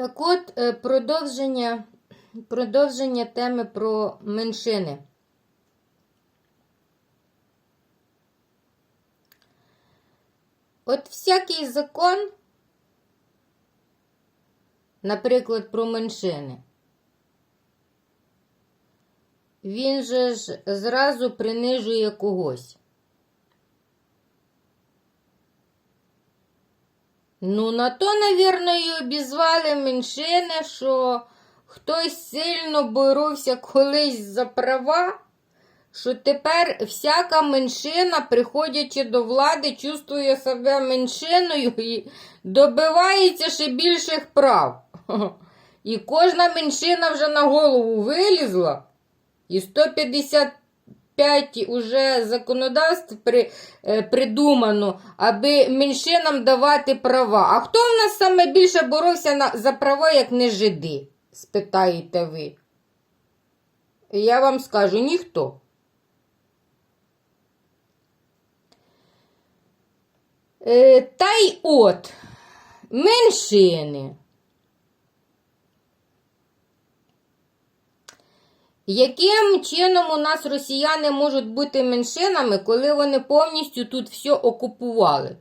Так от, е, продовження, продовження теми про меншини. От всякий закон, наприклад, про меншини, він же ж зразу принижує когось. Ну, на то, навірно, обізвали меншини, що хтось сильно боровся колись за права, що тепер всяка меншина, приходячи до влади, чувствує себе меншиною і добивається ще більших прав. І кожна меншина вже на голову вилізла, і 150 5 уже законодавств при, е, придумано, аби меншинам давати права. А хто в нас саме більше боровся на, за права, як не жиди? спитаєте ви. Я вам скажу ніхто. Е, та й от меншини. Яким чином у нас росіяни можуть бути меншинами, коли вони повністю тут все окупували?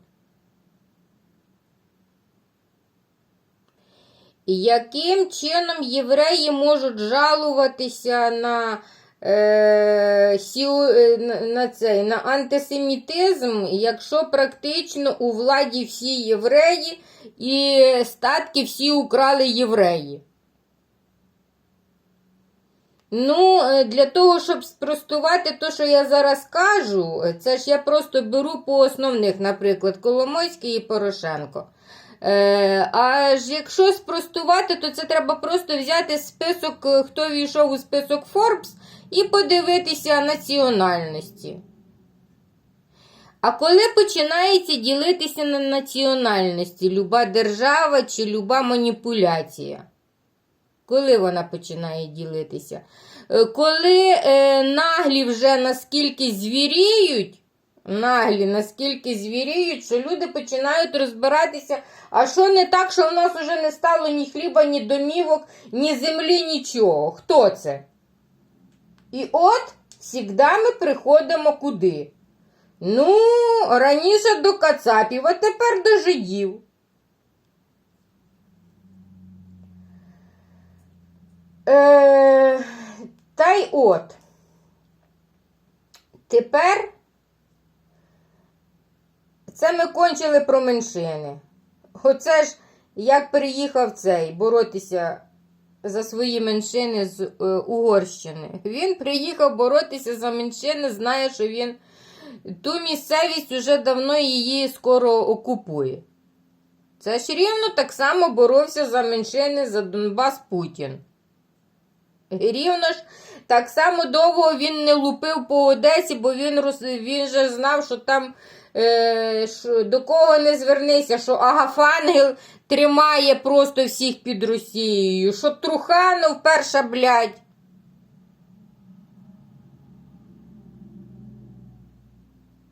Яким чином євреї можуть жалуватися на, е, е, на, цей, на антисемітизм, якщо практично у владі всі євреї і статки всі украли євреї? Ну, е, для того, щоб спростувати те, що я зараз кажу, це ж я просто беру по основних, наприклад, Коломойський і Порошенко. Е, а ж якщо спростувати, то це треба просто взяти список, е, хто війшов у список Forbes, і подивитися національності. А коли починається ділитися на національності, люба держава чи люба маніпуляція? Коли вона починає ділитися? Е, Коли е, наглі вже наскільки звіріють, наглі наскільки звіріють, що люди починають розбиратися, а що не так, що в нас вже не стало ні хліба, ні домівок, ні землі, нічого. Хто це? І от завжди ми приходимо куди? Ну, раніше до Кацапів, а тепер до жидів. Е, та й от. Тепер це ми кончили про меншини. Оце ж як приїхав цей боротися за свої меншини з е, Угорщини. Він приїхав боротися за меншини, знає, що він ту місцевість уже давно її скоро окупує. Це ж рівно так само боровся за меншини за Донбас Путін. Рівно ж так само довго він не лупив по Одесі, бо він він же знав, що там е, що, до кого не звернися, що Агафангел тримає просто всіх під Росією, що Труханов перша блядь.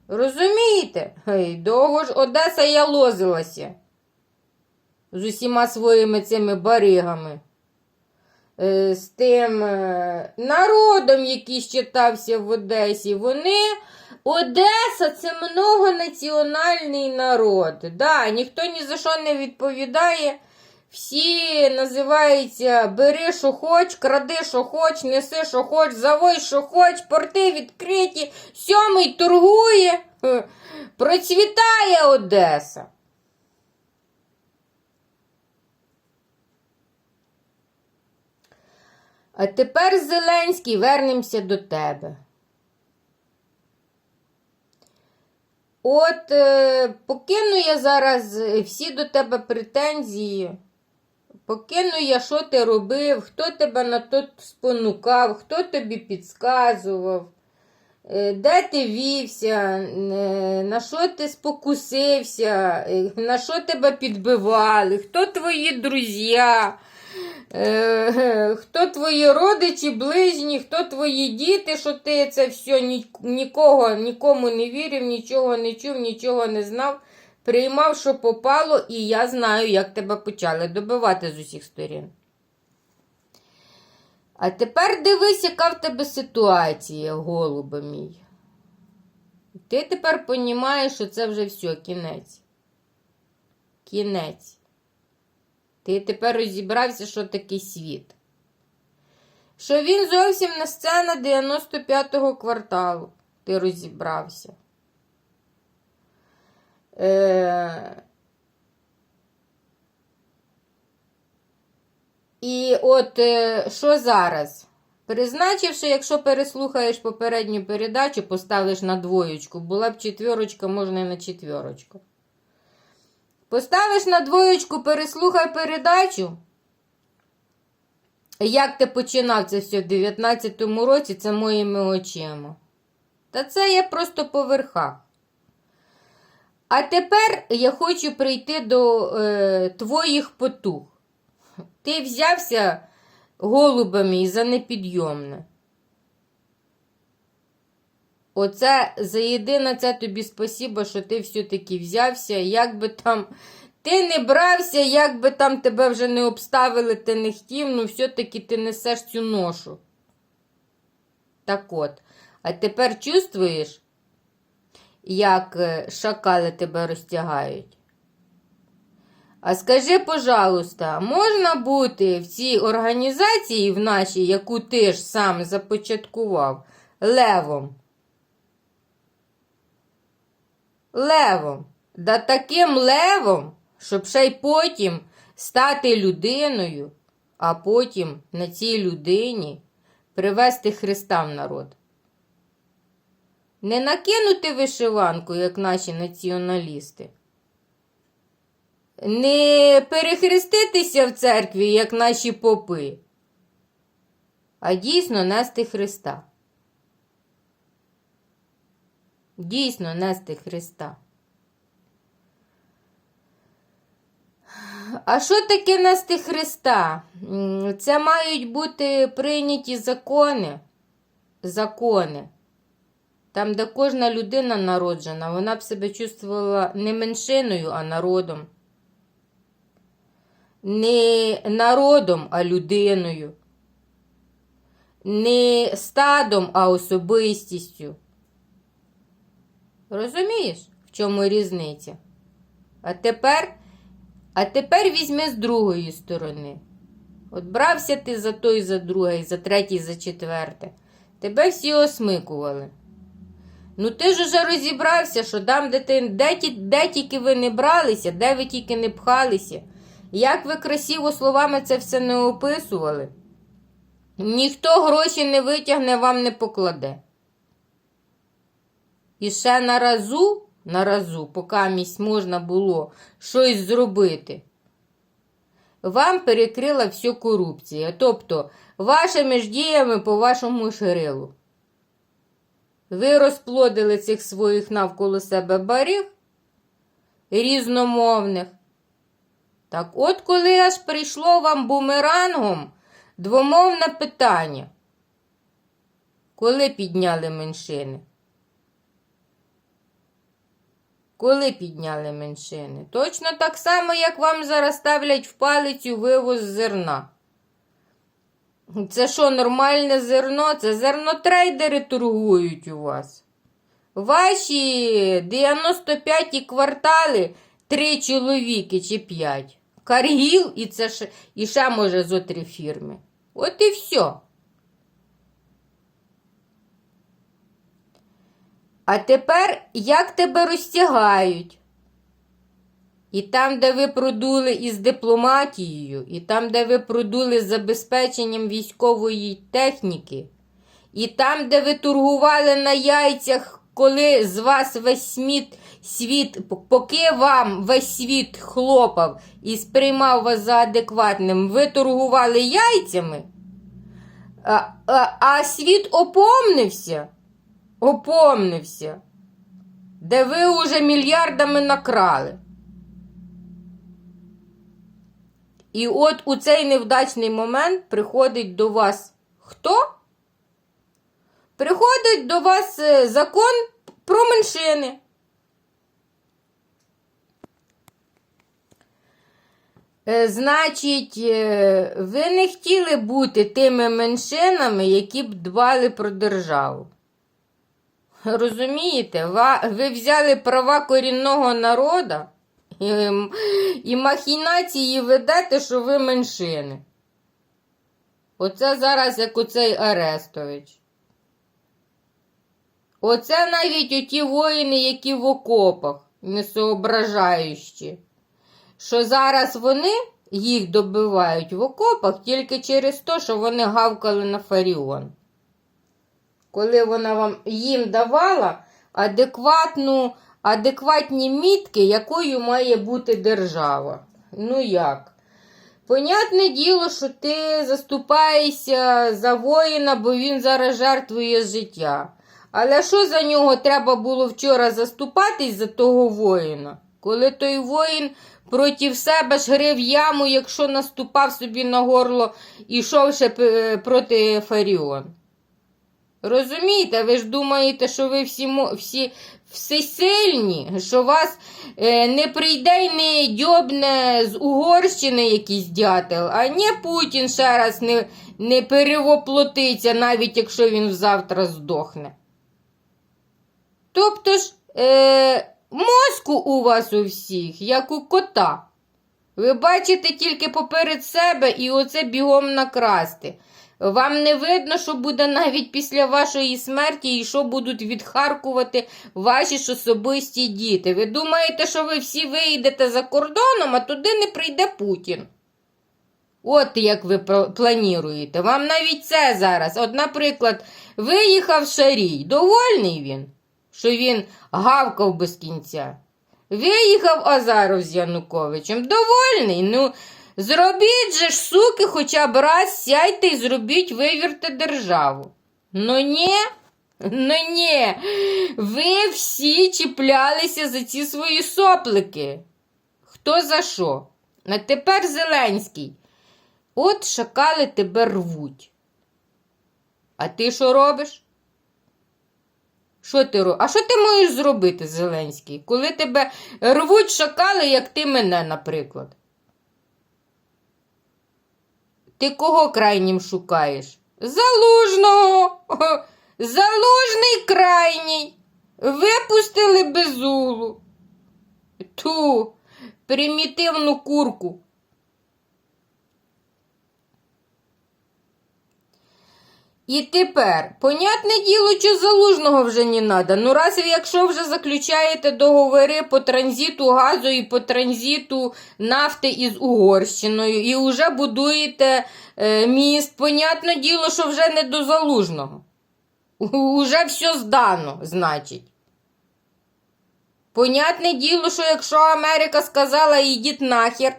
Розумієте? Гей, довго ж Одеса ялозилася з усіма своїми цими баригами з тим е, народом, який щитався в Одесі, вони. Одеса це многонаціональний народ. Да, ніхто ні за що не відповідає. Всі називаються бери, що хоч, кради, що хоч, неси, що хоч, завой, що хоч, порти відкриті, сьомий торгує. Процвітає Одеса. А тепер, Зеленський, вернемося до тебе. От е, покину я зараз всі до тебе претензії. Покину я, що ти робив, хто тебе на то спонукав, хто тобі підказував, е, де ти вівся, е, на що ти спокусився, е, на що тебе підбивали, хто твої друзі. Е, хто твої родичі, ближні, хто твої діти, що ти це все ні- нікого, нікому не вірив, нічого не чув, нічого не знав. приймав, що попало, і я знаю, як тебе почали добивати з усіх сторін. А тепер дивись, яка в тебе ситуація, голубе мій. Ти тепер розумієш, що це вже все, кінець. Кінець. Ти тепер розібрався, що таке світ. Що він зовсім не сцена 95-го кварталу. Ти розібрався. Е... І от е, що зараз? Призначивши, якщо переслухаєш попередню передачу, поставиш на двоєчку, була б четвірочка, можна і на четвірочку. Поставиш на двоєчку, переслухай передачу. Як ти починав це все в 19-му році, це моїми очима. Та це я просто по верхах. А тепер я хочу прийти до е, твоїх потуг. Ти взявся голубами і за непідйомне. Оце за єдине це тобі спасіба, що ти все-таки взявся, як би там ти не брався, як би там тебе вже не обставили, ти не хотів, ну все-таки ти несеш цю ношу. Так от, а тепер чувствуєш, як е, шакали тебе розтягають? А скажи, пожалуйста, можна бути в цій організації, в нашій, яку ти ж сам започаткував, левом? Левом. Да таким левом, щоб ще й потім стати людиною, а потім на цій людині привести Христа в народ. Не накинути вишиванку, як наші націоналісти. Не перехреститися в церкві, як наші попи, а дійсно нести Христа. Дійсно нести Христа. А що таке нести Христа? Це мають бути прийняті закони. Закони. Там, де кожна людина народжена, вона б себе чувствувала не меншиною, а народом. Не народом, а людиною. Не стадом, а особистістю. Розумієш, в чому різниця? А тепер, а тепер візьми з другої сторони. От брався ти за той, за друге, за третє, за четверте. Тебе всі осмикували. Ну ти ж уже розібрався, що там, де, ти, де, де тільки ви не бралися, де ви тільки не пхалися. Як ви красиво словами це все не описували, ніхто гроші не витягне, вам не покладе. І ще на разу, на разу, поки місць можна було щось зробити, вам перекрила всю корупція. Тобто, вашими ж діями по вашому ширилу. Ви розплодили цих своїх навколо себе баріг різномовних. Так от, коли аж прийшло вам бумерангом двомовне питання, коли підняли меншини? Коли підняли меншини? Точно так само, як вам зараз ставлять в палицю вивоз зерна. Це що, нормальне зерно? Це зернотрейдери торгують у вас. Ваші 95 квартали три чоловіки чи п'ять. Каргіл і це ще, і ще може зо три фірми. От і все. А тепер як тебе розтягають? І там, де ви продули із дипломатією, і там, де ви продули з забезпеченням військової техніки, і там, де ви торгували на яйцях, коли з вас весь світ, світ, поки вам весь світ хлопав і сприймав вас за адекватним, ви торгували яйцями, а, а, а світ опомнився, опомнився, де ви уже мільярдами накрали. І от у цей невдачний момент приходить до вас хто? Приходить до вас е, закон про меншини. Е, Значить, е, ви не хотіли бути тими меншинами, які б дбали про державу. Розумієте? Ви взяли права корінного народу і, і махінації ведете, що ви меншини. Оце зараз як оцей Арестович. Оце навіть оті воїни, які в окопах, несоображаючі що зараз вони їх добивають в окопах тільки через те, що вони гавкали на Фаріон. Коли вона вам їм давала адекватну, адекватні мітки, якою має бути держава. Ну як? Понятне діло, що ти заступаєшся за воїна, бо він зараз жертвує життя. Але що за нього треба було вчора заступатись за того воїна? Коли той воїн проти себе ж грив яму, якщо наступав собі на горло і йшов ще проти Фаріон. Розумієте, ви ж думаєте, що ви всі, всі, всесильні, що вас е, не прийде й не дьобне з Угорщини якийсь дятел, а не Путін ще раз не, не перевоплотиться, навіть якщо він завтра здохне. Тобто ж, е, мозку у вас у всіх, як у кота. Ви бачите тільки поперед себе і оце бігом накрасти. Вам не видно, що буде навіть після вашої смерті і що будуть відхаркувати ваші особисті діти. Ви думаєте, що ви всі вийдете за кордоном, а туди не прийде Путін. От як ви плануєте. Вам навіть це зараз. От, наприклад, виїхав Шарій. Довольний він, що він гавкав без кінця. Виїхав Азаров з Януковичем. Довольний. Ну, зробіть же ж, суки, хоча б раз сядьте і зробіть вивірте державу. Ну ні. Ну ні, ви всі чіплялися за ці свої соплики. Хто за що? А тепер Зеленський. От шакали тебе рвуть. А ти що робиш? Що ти робиш? А що ти можеш зробити, Зеленський, коли тебе рвуть шакали, як ти мене, наприклад? Ти кого крайнім шукаєш? Залужного. Залужний крайній. Випустили безулу. Ту примітивну курку. І тепер, понятне діло, що залужного вже не треба. Ну, раз якщо вже заключаєте договори по транзиту газу і по транзиту нафти із Угорщиною, і вже будуєте е, міст, понятне діло, що вже не до залужного. Уже все здано, значить. Понятне діло, що якщо Америка сказала ідіть нахер,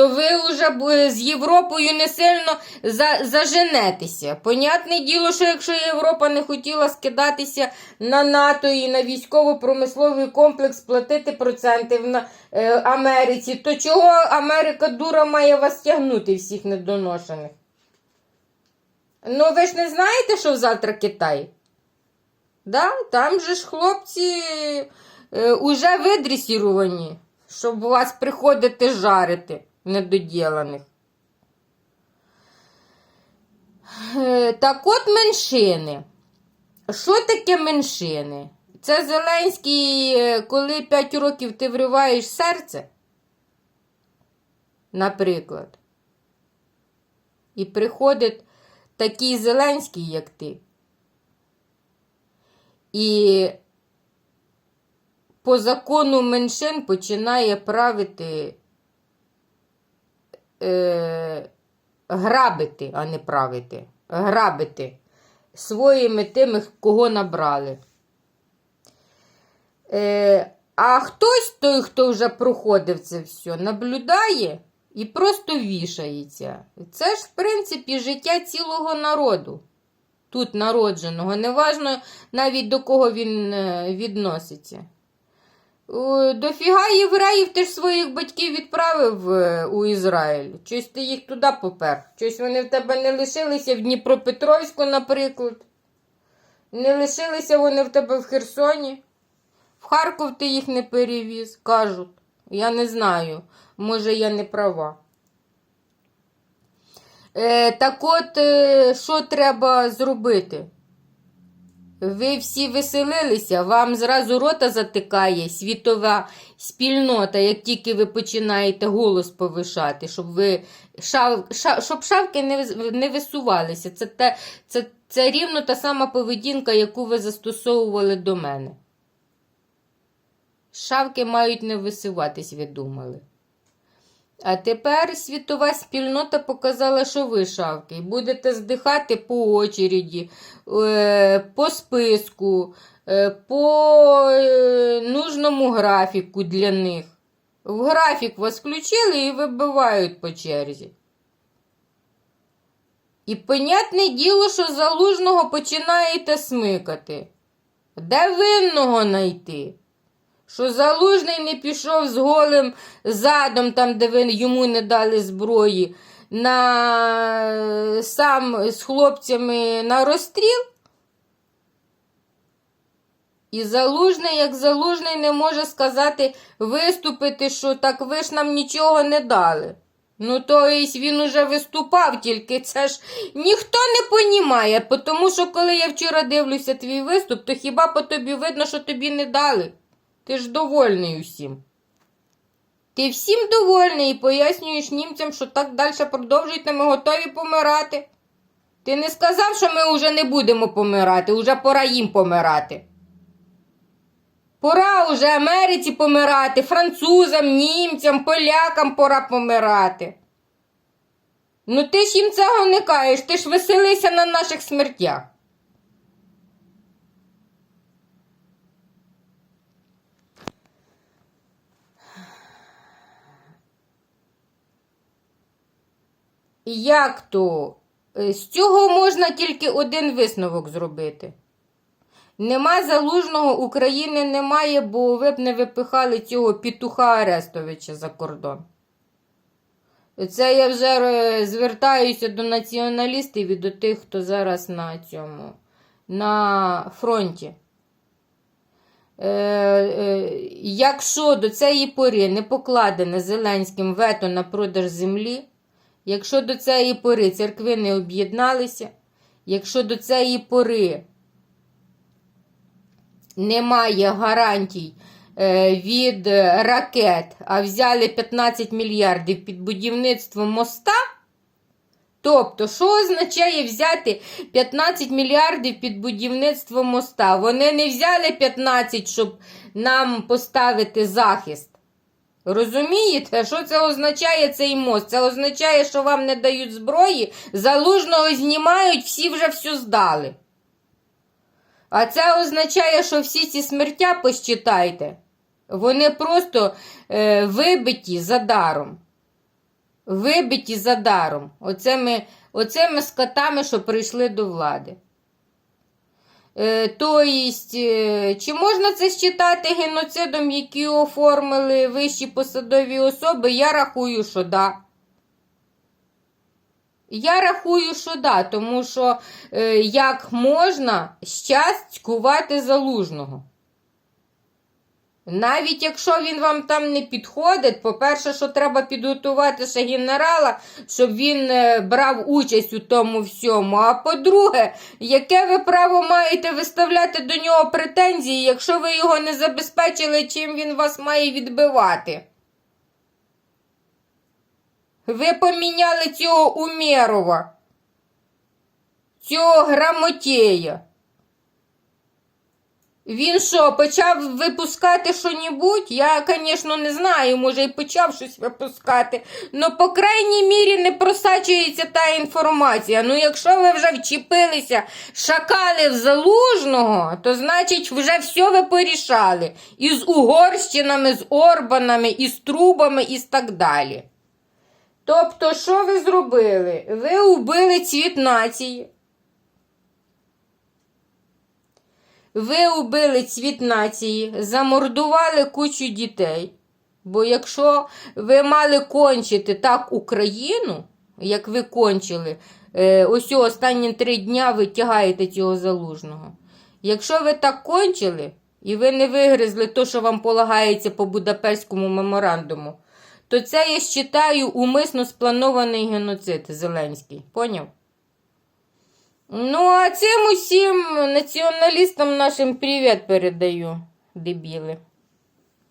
то ви вже з Європою не сильно за, заженетеся. Понятне діло, що якщо Європа не хотіла скидатися на НАТО і на військово-промисловий комплекс платити проценти в е, Америці, то чого Америка дура має вас тягнути всіх недоношених? Ну, ви ж не знаєте, що завтра Китай? Да? Там же ж хлопці е, уже видресіровані, щоб вас приходити жарити недоділених. Е, Так от меншини. Що таке меншини? Це Зеленський, е, коли 5 років ти вриваєш серце, наприклад, і приходить такий Зеленський, як ти. І по закону меншин починає правити е, грабити, а не правити. Грабити своїми тими, кого набрали. Е, а хтось той, хто вже проходив це все, наблюдає і просто вішається. Це ж, в принципі, життя цілого народу. Тут народженого. Неважно навіть до кого він е, відноситься. О, Дофіга євреїв ти ж своїх батьків відправив е, у Ізраїль. Щось ти їх туди попер. Щось вони в тебе не лишилися в Дніпропетровську, наприклад. Не лишилися вони в тебе в Херсоні. В Харків ти їх не перевіз, кажуть. Я не знаю. Може, я не права. Е, так от, е, що треба зробити? Ви всі веселилися, вам зразу рота затикає світова спільнота, як тільки ви починаєте голос повишати, щоб ви шав, ша, щоб шавки не, не висувалися. Це, те, це, це рівно та сама поведінка, яку ви застосовували до мене. Шавки мають не висуватись, ви думали. А тепер світова спільнота показала, що ви шавки, будете здихати по очереді, е, по списку, е, по е, нужному графіку для них. В графік вас включили і вибивають по черзі. І понятне діло, що залужного починаєте смикати. Де винного знайти? Що залужний не пішов з голим задом, там, де ви йому не дали зброї, на сам з хлопцями на розстріл? І залужний, як залужний, не може сказати, виступити, що так ви ж нам нічого не дали. Ну, то він уже виступав, тільки це ж ніхто не понімає, тому що коли я вчора дивлюся твій виступ, то хіба по тобі видно, що тобі не дали? Ти ж довольний усім. Ти всім довольний і пояснюєш німцям, що так далі продовжуйте, ми готові помирати. Ти не сказав, що ми вже не будемо помирати, уже пора їм помирати. Пора уже Америці помирати, французам, німцям, полякам пора помирати. Ну ти ж їм цього не каєш, ти ж веселися на наших смертях. Як то? Е, З цього можна тільки один висновок зробити. Нема залужного України немає, бо ви б не випихали цього пітуха Арестовича за кордон. Це я вже е, звертаюся до націоналістів і до тих, хто зараз на цьому на фронті. Е, е, якщо до цієї пори не покладене Зеленським вето на продаж землі, якщо до цієї пори церкви не об'єдналися, якщо до цієї пори немає гарантій е, від ракет, а взяли 15 мільярдів під будівництво моста. Тобто, що означає взяти 15 мільярдів під будівництво моста? Вони не взяли 15, щоб нам поставити захист. Розумієте, що це означає цей мост? Це означає, що вам не дають зброї, залужного знімають, всі вже все здали. А це означає, що всі ці смертя посчитайте. Вони просто е, вибиті за даром. Вибиті за даром. Оцими, оцими скотами, що прийшли до влади. То єсть, е, чи можна це считати геноцидом, який оформили вищі посадові особи? Я рахую, що да. Я рахую, що да, тому що е, як можна щас цькувати залужного. Навіть якщо він вам там не підходить, по-перше, що треба підготувати ще генерала, щоб він е, брав участь у тому всьому. А по-друге, яке ви право маєте виставляти до нього претензії, якщо ви його не забезпечили, чим він вас має відбивати? Ви поміняли цього Умєрова, цього грамотєя. Він що, почав випускати що-небудь? Я, звісно, не знаю, може, і почав щось випускати. Ну, по крайній мірі, не просачується та інформація. Ну, якщо ви вже вчепилися, шакали в залужного, то значить вже все ви порішали. І з Угорщинами, з Орбанами, і з трубами, і так далі. Тобто, що ви зробили? Ви убили цвіт нації. Ви убили цвіт нації, замордували кучу дітей. Бо якщо ви мали кончити так Україну, як ви кончили, е, ось останні три дня ви тягаєте цього залужного. Якщо ви так кончили, і ви не вигризли то, що вам полагається по Будапештському меморандуму, то це я считаю умисно спланований геноцид Зеленський. Поняв? Ну, а цим усім націоналістам нашим привіт передаю, дебіли.